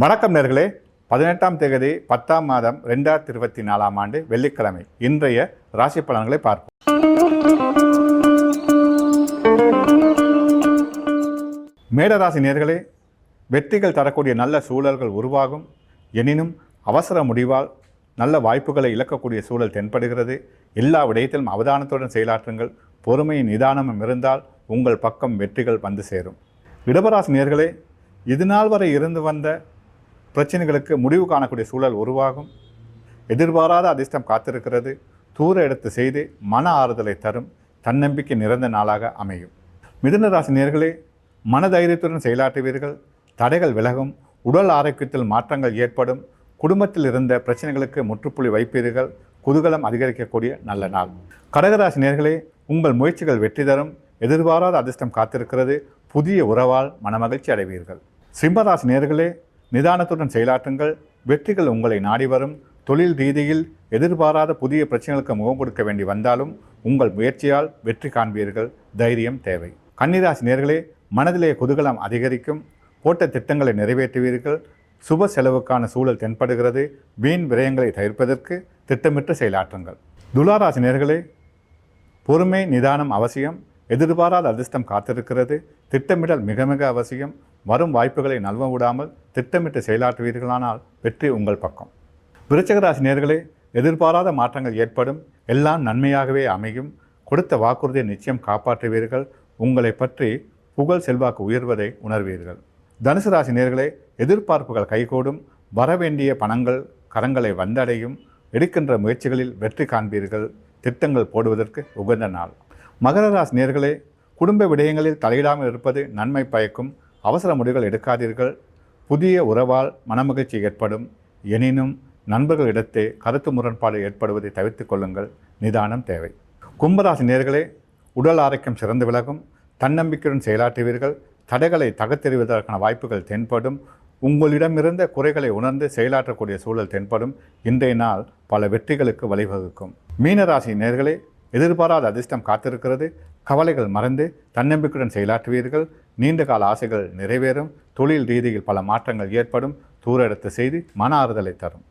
வணக்கம் நேர்களே. பதினெட்டாம் தேதி பத்தாம் மாதம் ரெண்டாயிரத்தி இருபத்தி நாலாம் ஆண்டு வெள்ளிக்கிழமை. இன்றைய ராசி பலன்களை பார்ப்போம். மேடராசி நேர்களே வெற்றிகள் தரக்கூடிய நல்ல சூழல்கள் உருவாகும். எனினும் அவசர முடிவால் நல்ல வாய்ப்புகளை இழக்கக்கூடிய சூழல் தென்படுகிறது. எல்லா விடயத்திலும் அவதானத்துடன் செயலாற்றுங்கள். பொறுமையின் நிதானமும் இருந்தால் உங்கள் பக்கம் வெற்றிகள் வந்து சேரும். இடபராசி நேர்களே இதுநாள் வரை இருந்து வந்த பிரச்சனைகளுக்கு முடிவு காணக்கூடிய சூழல் உருவாகும். எதிர்பாராத அதிர்ஷ்டம் காத்திருக்கிறது. தூர எடுத்து செய்து மன ஆறுதலை தரும் தன்னம்பிக்கை நிறைந்த நாளாக அமையும். மிதுன ராசி நேர்களே மனதைரியத்துடன் செயலாற்றுவீர்கள். தடைகள் விலகும். உடல் ஆரோக்கியத்தில் மாற்றங்கள் ஏற்படும். குடும்பத்தில் இருந்த பிரச்சனைகளுக்கு முற்றுப்புள்ளி வைப்பீர்கள். குதூகலம் அதிகரிக்கக்கூடிய நல்ல நாள். கடகராசி நேர்களே உங்கள் முயற்சிகள் வெற்றி தரும். எதிர்பாராத அதிர்ஷ்டம் காத்திருக்கிறது. புதிய உறவால் மனமகிழ்ச்சி அடைவீர்கள். சிம்மராசி நேர்களே நிதானத்துடன் செயலாற்றுங்கள். வெற்றிகள் உங்களை நாடி வரும். தொழில் ரீதியில் எதிர்பாராத புதிய பிரச்சனைகளுக்கு முகம் கொடுக்க வேண்டி வந்தாலும் உங்கள் முயற்சியால் வெற்றி காண்பீர்கள். தைரியம் தேவை. கன்னிராசி நேர்களே மனதிலே குதூகலம் அதிகரிக்கும். போட்ட திட்டங்களை நிறைவேற்றுவீர்கள். சுப செலவுக்கான சூழல் தென்படுகிறது. வீண் விரயங்களை தவிர்ப்பதற்கு திட்டமிட்டு செயலாற்றுங்கள். துளாராசி நேர்களே பொறுமை நிதானம் அவசியம். எதிர்பாராத அதிர்ஷ்டம் காத்திருக்கிறது. திட்டமிடல் மிக மிக அவசியம். வரும் வாய்ப்புகளை நல்வ விடாமல் திட்டமிட்டு செயலாற்றுவீர்களானால் வெற்றி உங்கள் பக்கம். விருச்சகராசி நேர்களே எதிர்பாராத மாற்றங்கள் ஏற்படும். எல்லாம் நன்மையாகவே அமையும். கொடுத்த வாக்குறுதியை நிச்சயம் காப்பாற்றுவீர்கள். உங்களை பற்றி புகழ் செல்வாக்கு உயர்வதை உணர்வீர்கள். தனுசு ராசி நேர்களே எதிர்பார்ப்புகள் கைகூடும். வரவேண்டிய பணங்கள் கரங்களை வந்தடையும். எடுக்கின்ற முயற்சிகளில் வெற்றி காண்பீர்கள். திட்டங்கள் போடுவதற்கு உகந்த நாள். மகர ராசி நேர்களே குடும்ப விடயங்களில் தலையிடாமல் இருப்பது நன்மை பயக்கும். அவசர முடிவுகள் எடுக்காதீர்கள். புதிய உறவால் மனமகிழ்ச்சி ஏற்படும். எனினும் நண்பர்களிடத்தே கருத்து முரண்பாடு ஏற்படுவதை தவிர்த்து கொள்ளுங்கள். நிதானம் தேவை. கும்பராசி நேர்களே உடல் ஆரோக்கியம் சிறந்து விலகும். தன்னம்பிக்கையுடன் செயலாற்றுவீர்கள். தடைகளை தகத்தெறிவதற்கான வாய்ப்புகள் தென்படும். உங்களிடமிருந்த குறைகளை உணர்ந்து செயலாற்றக்கூடிய சூழல் தென்படும். இன்றைய நாள் பல வெற்றிகளுக்கு வழிவகுக்கும். மீனராசி நேர்களே எதிர்பாராத அதிர்ஷ்டம் காத்திருக்கிறது. கவலைகள் மறந்து தன்னம்பிக்கையுடன் செயலாற்றுவீர்கள். நீண்ட கால ஆசைகள் நிறைவேறும். தொழில் ரீதியில் பல மாற்றங்கள் ஏற்படும். தூர எடுத்து செய்து மன ஆறுதலை தரும்.